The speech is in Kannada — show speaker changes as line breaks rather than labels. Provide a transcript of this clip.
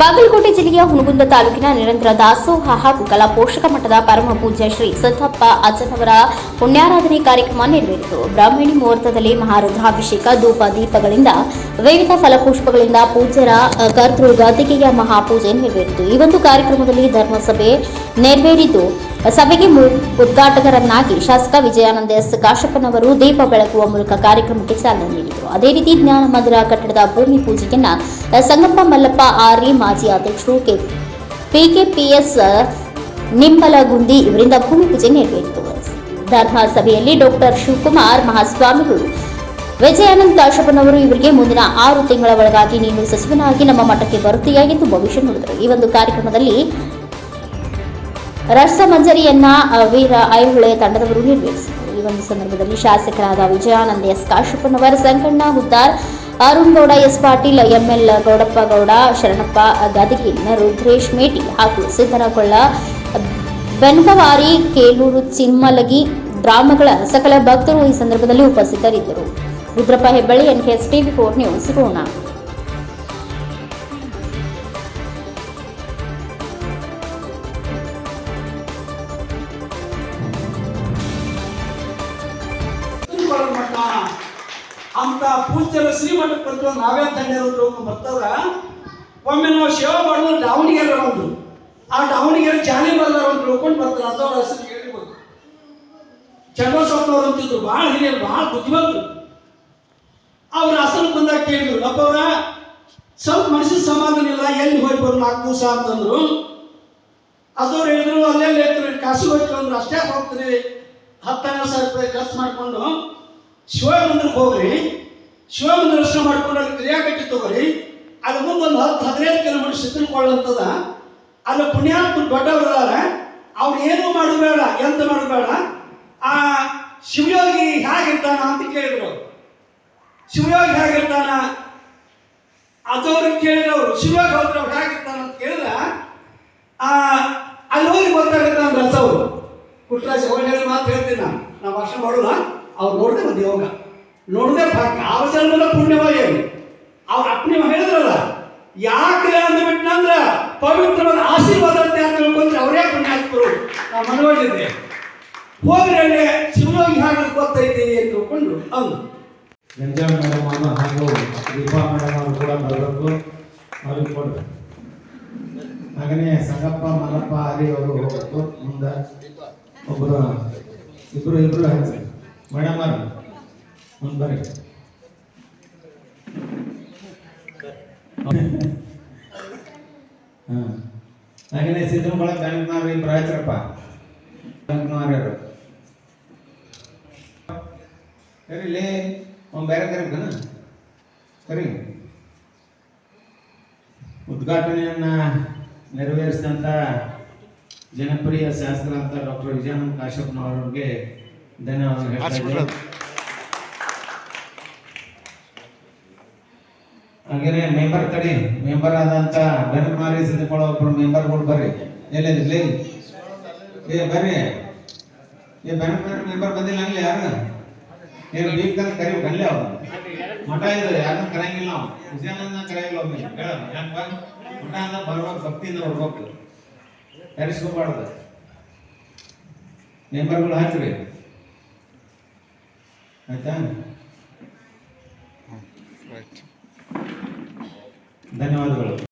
ಬಾಗಲಕೋಟೆ ಜಿಲ್ಲೆಯ ಹುನಗುಂದ ತಾಲೂಕಿನ ನಿರಂತರ ದಾಸೋಹ ಹಾಗೂ ಕಲಾ ಪೋಷಕ ಮಠದ ಪರಮ ಪೂಜ್ಯ ಶ್ರೀ ಸಿದ್ದಪ್ಪ ಅಜ್ಜನವರ ಪುಣ್ಯಾರಾಧನೆ ಕಾರ್ಯಕ್ರಮ ನೆರವೇರಿತು. ಬ್ರಾಹ್ಮಣಿ ಮುಹೂರ್ತದಲ್ಲಿ ಮಹಾರುದ್ರಾಭಿಷೇಕ ಧೂಪ ದೀಪಗಳಿಂದ ವಿವಿಧ ಫಲಪುಷ್ಪಗಳಿಂದ ಪೂಜ್ಯರ ಕರ್ತೃ ಗದ್ದಿಗೆಯ ಮಹಾಪೂಜೆ ನೆರವೇರಿತು. ಈ ಒಂದು ಕಾರ್ಯಕ್ರಮದಲ್ಲಿ ಧರ್ಮಸಭೆ ನೆರವೇರಿದ್ದು ಸಭೆಗೆ ಉದ್ಘಾಟಕರನ್ನಾಗಿ ಶಾಸಕ ವಿಜಯಾನಂದ ಎಸ್. ಕಾಶಪ್ಪನವರು ದೀಪ ಬೆಳಗುವ ಮೂಲಕ ಕಾರ್ಯಕ್ರಮಕ್ಕೆ ಚಾಲನೆ ನೀಡಿದರು. ಅದೇ ರೀತಿ ಜ್ಞಾನ ಮಂದಿರ ಕಟ್ಟಡದ ಭೂಮಿ ಪೂಜೆಯನ್ನ ಸಂಗಪ್ಪ ಮಲ್ಲಪ್ಪ ಆರ್ಇ ಮಾಜಿ ಅಧ್ಯಕ್ಷರು ಕೆ ಪಿಕೆಪಿಎಸ್ ನಿಂಬಲಗುಂದಿ ಇವರಿಂದ ಭೂಮಿ ಪೂಜೆ ನೆರವೇರಿತು. ಧರ್ಮ ಸಭೆಯಲ್ಲಿ ಡಾಕ್ಟರ್ ಶಿವಕುಮಾರ್ ಮಹಾಸ್ವಾಮಿಗಳು. ವಿಜಯಾನಂದ್ ಕಾಶಪ್ಪನವರು ಇವರಿಗೆ ಮುಂದಿನ ಆರು ತಿಂಗಳ ಒಳಗಾಗಿ ನೀನು ಸಚಿವನಾಗಿ ನಮ್ಮ ಮಠಕ್ಕೆ ಬರುತ್ತೀಯಾ ಎಂದು ಭವಿಷ್ಯ ನುಡಿದರು. ಈ ಒಂದು ಕಾರ್ಯಕ್ರಮದಲ್ಲಿ ರಸ ಮಂಜರಿಯನ್ನ ವೀರ ಐಹೊಳೆ ತಂಡದವರು ನಿರ್ವಹಿಸಿದರು. ಈ ಒಂದು ಸಂದರ್ಭದಲ್ಲಿ ಶಾಸಕರಾದ Vijayanand S. Kashappanavar Sankanna Huddar, Arun Gowda, S. Patil ML Gowdappa Gowda, Sharanappa Gadagi Rudresh Meti ಹಾಗೂ ಸಿದ್ದನಗೊಳ್ಳ ಬೆನ್ಗವಾರಿ ಕೇಲೂರು ಚಿಮ್ಮಲಗಿ ಗ್ರಾಮಗಳ ಸಕಲ ಭಕ್ತರು ಈ ಸಂದರ್ಭದಲ್ಲಿ ಉಪಸ್ಥಿತರಿದ್ದರು. Rudrappa Hebballi NKS TV four news Rona
ಅಂತ ಪೂಜ್ಯರ ಶ್ರೀಮಠಕ್ಕೆ ಬರ್ತೀವಿ ನಾವೇ ತಂದೆಯವರು ಬರ್ತಾರ ಒಮ್ಮೆ ನಾವು ಸೇವೆ ಮಾಡಿದ್ರು ದಾವಣಗೆರೆ ಒಂದು. ಆ ದಾವಣಗೆರೆ ಜಾಲಿ ಬರ್ಲಾರ ಒಂದು ತಿಳ್ಕೊಂಡು ಬರ್ತಾರೆ. ಅಂತವ್ರ ಹೆಸರು ಕೇಳಿರ್ಬೇಕು ಚಂದ್ರಸ್ವಾಮಿಯವ್ರು ಅಂತಿದ್ರು. ಭಾಳ ಹಿರಿಯರು ಭಾಳ ಬುದ್ಧಿವಂತರು. ಅವ್ರ ಹೆಸರು ಬಂದಾಗ ಕೇಳಿದ್ರು. ಅಪ್ಪವ್ರ, ಸ್ವಲ್ಪ ಮನಸ್ಸಿನ ಸಮಾಧಾನ ಇಲ್ಲ, ಎಲ್ಲಿ ಹೋಗಿ ನಾಲ್ಕು ದಿವಸ ಅಂತಂದ್ರು. ಅದವ್ರು ಹೇಳಿದ್ರು ಅಲ್ಲೆಲ್ಲ ಕಾಸು ಕಾಶಿ ಹೋಗ್ತೀವಿ ಅಂದ್ರೆ ಅಷ್ಟೇ ಹೋಗ್ತೀರಿ. ಹತ್ತನೇ ಸಾವಿರ ರೂಪಾಯಿ ಖರ್ಚು ಮಾಡಿಕೊಂಡು. ಶಿವ ಮಂದಿರಕ್ಕೆ ಹೋಗ್ರಿ. ಶಿವಮಂದಿರ ದರ್ಶನ ಮಾಡ್ಕೊಂಡು ಅಲ್ಲಿ ಕ್ರಿಯಾಕಟ್ಟಿ ತಗೋರಿ. ಅದ್ರ ಮುಂದೆ ಒಂದು ಹತ್ತು, ಹದಿನೈದು ಕಿಲೋಮೀಟರ್ ಸಿದ್ಧಕೊಳ್ಳುವಂಥದ ಅಲ್ಲಿ ಪುಣ್ಯಾತ್ಮ ದೊಡ್ಡವರಿದ್ದಾರೆ. ಅವ್ರು ಏನೂ ಮಾಡಬೇಡ ಎಂತ ಮಾಡಬೇಡ ಆ ಶಿವಯೋಗಿ ಹೇಗಿರ್ತಾನ ಅಂತ ಕೇಳಿದ್ರು ಶಿವಯೋಗಿ ಹೇಗಿರ್ತಾನ? ಅದವ್ರು ಕೇಳಿದವರು ಶಿವಯೋಗಿ ಹೋದ್ರೆ ಅವ್ರು ಹೇಗಿರ್ತಾನ ಅಂತ ಕೇಳಿದ್ರ. ಆ, ಅಲ್ಲಿ ಹೋಗಿ ಗೊತ್ತಾಗುತ್ತೆ ಅಂದ್ರೆ ರಸವರು ಪುಟ್ಟರಾಜ ಅವ್ರು ಮಾತು ಹೇಳ್ತೀನಿ ನಾನು. ನಾವು ಭಾಷಣ ಮಾಡೋಲ್ಲ. ಅವ್ರು ನೋಡದೆ ಒಂದು ಯೋಗ. ನೋಡದೆ ಭಾಗ್ಯ ಆ ಜನ್ಮದ ಪುಣ್ಯವಾಗಿ ಅವ್ರ ಅಪ್ನಿ ಹೇಳಿದ್ರಲ್ಲ, ಯಾಕೆ ಅಂದ್ಬಿಟ್ನಂದ್ರ ಪವಿತ್ರವಾದ ಆಶೀರ್ವಾದ ಅಂತ ಯಾಕೆ ತಿಳ್ಕೊಂಡ್ರೆ ಅವರೇ ಪುಣ್ಯಾತ್ಮರು ನಾವು ಮನವಾಗಿದ್ದೆ. ಹೋದ್ರೆ ಅಲ್ಲಿ ಶಿವಯೋಗಿ ಹಾಗೆ ಗೊತ್ತೈತಿ ಅಂತ ತಿಳ್ಕೊಂಡು ಅವನು
ಗಂಜಾ ಮೇಡಮ್ ಅನ್ನ ಹಾಗೂ ದೀಪಾ ಮೇಡಮ್ ಅವರು ಕೂಡ ಬರಬೇಕು. ಅವ್ರಿಗೆ ಕೊಡ್ಬೇಕು ಹಾಗನೇ ಸಂಗಪ್ಪ ಮಲ್ಲಪ್ಪ ಹರಿ ಅವರು ಹೋಗ್ಬೇಕು. ಮುಂದೆ ಒಬ್ಬರು ಇಬ್ಬರು ಇಬ್ಬರು ಮೇಡಮ್ ಮಾರು ಮುಂದೆ ಬರ್ರಿ. ಹಾಂ. ಹಾಗೇನೆ ಸಿದ್ದಮಗಳ ಬ್ಯಾಂಕ್ನವ್ರು ಇಬ್ರು ಆಯ್ತ್ರಪ್ಪ. ಸರಿ ಲೇ ಅವ್ನು ಬೇರೆ ಕರೀಬೇಕನ ಸರಿ. ಉದ್ಘಾಟನೆಯನ್ನ ನೆರವೇರಿಸಿದಂಥ ಜನಪ್ರಿಯ ಶಾಸಕರಾದ ಡಾಕ್ಟರ್ ವಿಜಯಾನಂದ ಕಾಶಪ್ಪನವರಿಗೆ ಧನ್ಯವಾದ ಹೇಳ್ತಾ ಇದ್ದೇನೆ. ಹಾಗೇನೆ ಮೆಂಬರ್ ತಡಿ ಮೆಂಬರ್ ಆದಂತ ಬೆನಕಮಾರಿ ಸಿದ್ಧಕೊಳ್ಳೋ ಒಬ್ರು ಮೆಂಬರ್ಗಳು ಬರ್ರಿ. ಎಲ್ಲಿದ್ರಿ ಏ ಬರ್ರಿ. ಏ ಬೆನಕಮಾರಿ ಮೆಂಬರ್ ಬಂದಿಲ್ಲ ಅಲ್ಲಿ ಯಾರು? ನೀವು ಬೀಗ್ದಂಗೆ ಕರಿಬೇಕು ಅಲ್ಲೇ ಅವ್ರು ಮಠ ಇದು ಯಾರನ್ನ ಕರೆಯಂಗಿಲ್ಲ ನಾವು ವಿಜಯಾನಂದ ಕರೆಯಲ್ಲ ಒಮ್ಮೆ. ಹೇಳ ಯಾಕೆ ಬಂದ್ ಮಠ ಅಂದ್ರೆ ಬರ್ಬೇಕು ಭಕ್ತಿಯಿಂದ ಬರ್ಬೇಕು. ಕರೆಸ್ಕೋಬಾರ್ದು ಮೆಂಬರ್ಗಳು ಹಾಕ್ರಿ. ಆಯ್ತಾ. ಧನ್ಯವಾದಗಳು.